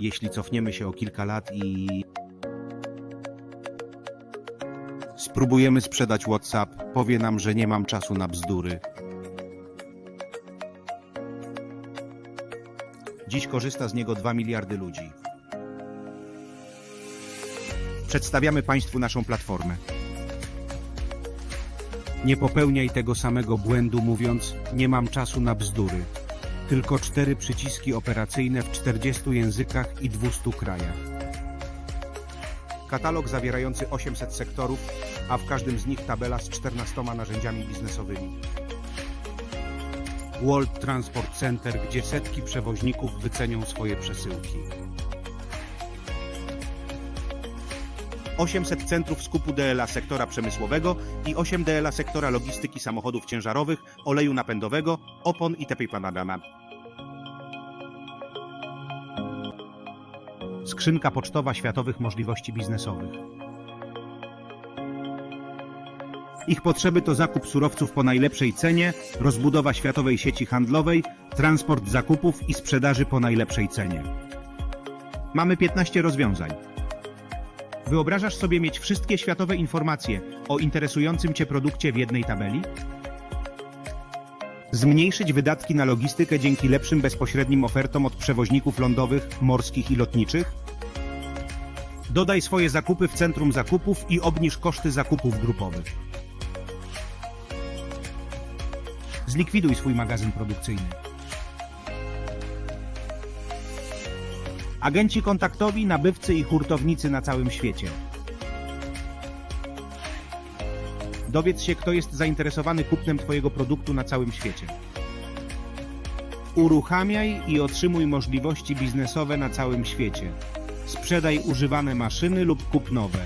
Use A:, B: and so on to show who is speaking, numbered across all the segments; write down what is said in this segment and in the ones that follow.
A: jeśli cofniemy się o kilka lat i spróbujemy sprzedać WhatsApp, powie nam, że nie mam czasu na bzdury. Dziś korzysta z niego 2 miliardy ludzi. Przedstawiamy Państwu naszą platformę. Nie popełniaj tego samego błędu mówiąc nie mam czasu na bzdury. Tylko cztery przyciski operacyjne w 40 językach i 200 krajach. Katalog zawierający 800 sektorów, a w każdym z nich tabela z 14 narzędziami biznesowymi. World Transport Center, gdzie setki przewoźników wycenią swoje przesyłki. 800 centrów skupu DLA sektora przemysłowego i 8 DLA sektora logistyki samochodów ciężarowych, oleju napędowego, opon i panorama. Skrzynka pocztowa światowych możliwości biznesowych. Ich potrzeby to zakup surowców po najlepszej cenie, rozbudowa światowej sieci handlowej, transport zakupów i sprzedaży po najlepszej cenie. Mamy 15 rozwiązań. Wyobrażasz sobie mieć wszystkie światowe informacje o interesującym Cię produkcie w jednej tabeli? Zmniejszyć wydatki na logistykę dzięki lepszym bezpośrednim ofertom od przewoźników lądowych, morskich i lotniczych? Dodaj swoje zakupy w centrum zakupów i obniż koszty zakupów grupowych. Zlikwiduj swój magazyn produkcyjny. Agenci kontaktowi, nabywcy i hurtownicy na całym świecie. Dowiedz się, kto jest zainteresowany kupnem Twojego produktu na całym świecie. Uruchamiaj i otrzymuj możliwości biznesowe na całym świecie. Sprzedaj używane maszyny lub kup nowe.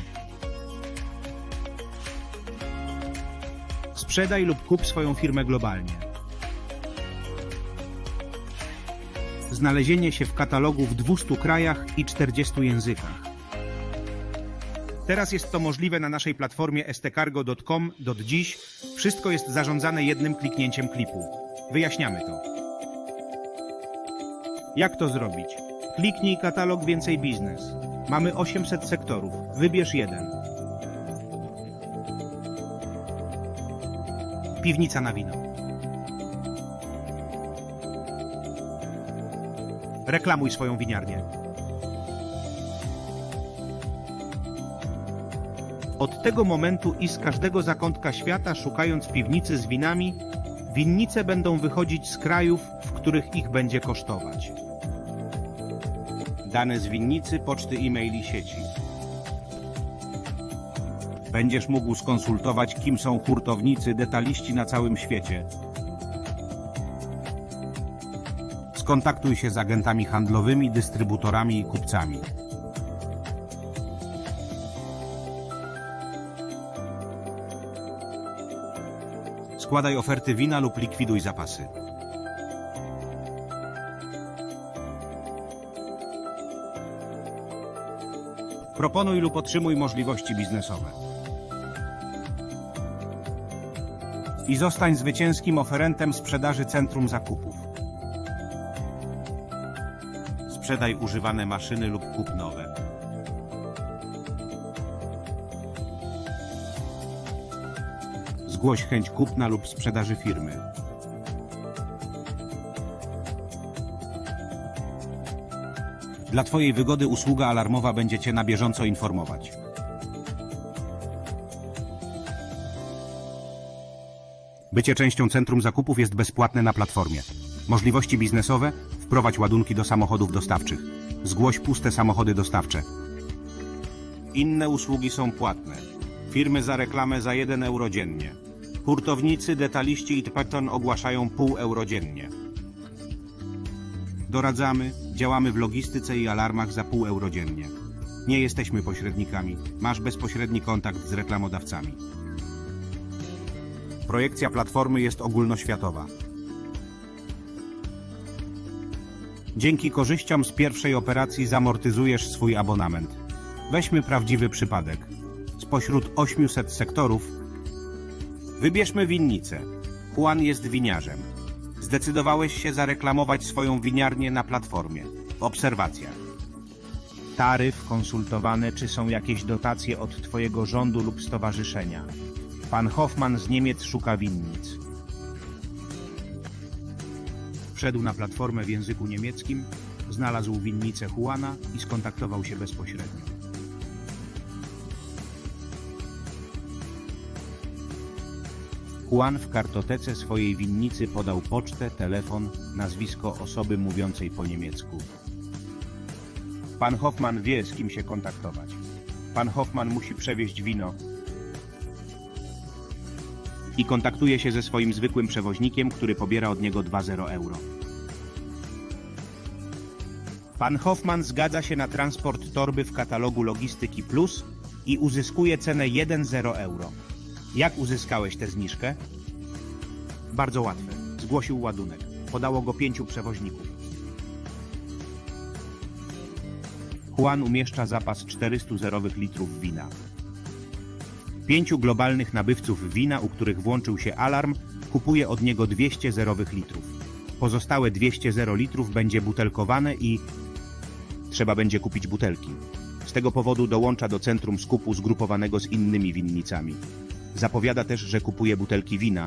A: Sprzedaj lub kup swoją firmę globalnie. Znalezienie się w katalogu w 200 krajach i 40 językach. Teraz jest to możliwe na naszej platformie stcargo.com. Do dziś wszystko jest zarządzane jednym kliknięciem klipu. Wyjaśniamy to. Jak to zrobić? Kliknij katalog Więcej Biznes. Mamy 800 sektorów. Wybierz jeden. Piwnica na wino. Reklamuj swoją winiarnię. Od tego momentu i z każdego zakątka świata, szukając piwnicy z winami, winnice będą wychodzić z krajów, w których ich będzie kosztować. Dane z winnicy, poczty, e-mail i sieci. Będziesz mógł skonsultować, kim są hurtownicy, detaliści na całym świecie. Skontaktuj się z agentami handlowymi, dystrybutorami i kupcami. Składaj oferty wina lub likwiduj zapasy. Proponuj lub otrzymuj możliwości biznesowe. I zostań zwycięskim oferentem sprzedaży centrum zakupów. Sprzedaj używane maszyny lub kup nowe. Zgłoś chęć kupna lub sprzedaży firmy. Dla Twojej wygody usługa alarmowa będzie Cię na bieżąco informować. Bycie częścią centrum zakupów jest bezpłatne na platformie. Możliwości biznesowe? Wprowadź ładunki do samochodów dostawczych. Zgłoś puste samochody dostawcze. Inne usługi są płatne. Firmy za reklamę za 1 euro dziennie. Hurtownicy, detaliści i ogłaszają pół euro dziennie. Doradzamy, działamy w logistyce i alarmach za pół euro dziennie. Nie jesteśmy pośrednikami, masz bezpośredni kontakt z reklamodawcami. Projekcja platformy jest ogólnoświatowa. Dzięki korzyściom z pierwszej operacji zamortyzujesz swój abonament. Weźmy prawdziwy przypadek. Spośród 800 sektorów wybierzmy winnicę. Juan jest winiarzem. Zdecydowałeś się zareklamować swoją winiarnię na platformie. W obserwacjach.
B: taryf konsultowane, czy są jakieś dotacje od Twojego rządu lub stowarzyszenia. Pan Hoffman z Niemiec szuka winnic.
A: Wszedł na platformę w języku niemieckim, znalazł winnicę Juana i skontaktował się bezpośrednio.
B: Juan w kartotece swojej winnicy podał pocztę, telefon, nazwisko osoby mówiącej po niemiecku.
A: Pan Hoffman wie, z kim się kontaktować. Pan Hoffman musi przewieźć wino i kontaktuje się ze swoim zwykłym przewoźnikiem, który pobiera od niego 2,0 euro.
B: Pan Hoffman zgadza się na transport torby w katalogu Logistyki Plus i uzyskuje cenę 1,0 euro. Jak uzyskałeś tę zniżkę?
A: Bardzo łatwe. Zgłosił ładunek. Podało go pięciu przewoźników.
B: Juan umieszcza zapas 400 zerowych litrów wina. Pięciu globalnych nabywców wina, u których włączył się alarm, kupuje od niego 200 zerowych litrów. Pozostałe 200 zero litrów będzie butelkowane i trzeba będzie kupić butelki. Z tego powodu dołącza do centrum skupu zgrupowanego z innymi winnicami. Zapowiada też, że kupuje butelki wina,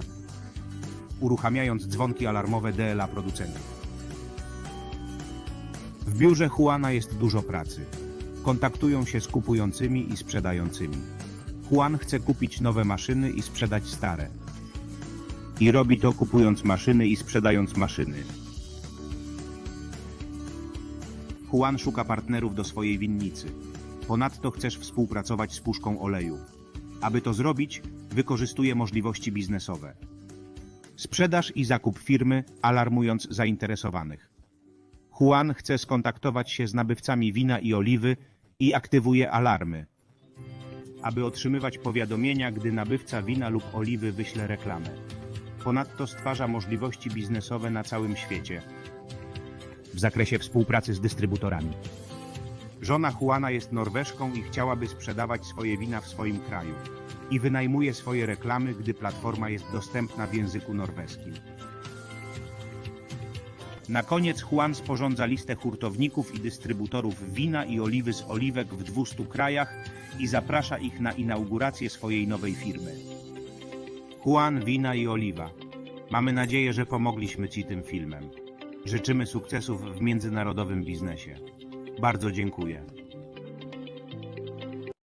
A: Uruchamiając dzwonki alarmowe DLA producentów.
B: W biurze Juana jest dużo pracy. Kontaktują się z kupującymi i sprzedającymi. Juan chce kupić nowe maszyny i sprzedać stare. I robi to kupując maszyny i sprzedając maszyny.
A: Juan szuka partnerów do swojej winnicy. Ponadto chcesz współpracować z puszką oleju. Aby to zrobić, wykorzystuje możliwości biznesowe.
B: Sprzedaż i zakup firmy, alarmując zainteresowanych. Juan chce skontaktować się z nabywcami wina i oliwy i aktywuje alarmy, aby otrzymywać powiadomienia, gdy nabywca wina lub oliwy wyśle reklamę. Ponadto stwarza możliwości biznesowe na całym świecie w zakresie współpracy z dystrybutorami.
A: Żona Juana jest Norweżką i chciałaby sprzedawać swoje wina w swoim kraju. I wynajmuje swoje reklamy, gdy platforma jest dostępna w języku norweskim.
B: Na koniec Juan sporządza listę hurtowników i dystrybutorów wina i oliwy z oliwek w 200 krajach i zaprasza ich na inaugurację swojej nowej firmy.
A: Juan, wina i oliwa. Mamy nadzieję, że pomogliśmy Ci tym filmem. Życzymy sukcesów w międzynarodowym biznesie. Bardzo dziękuję.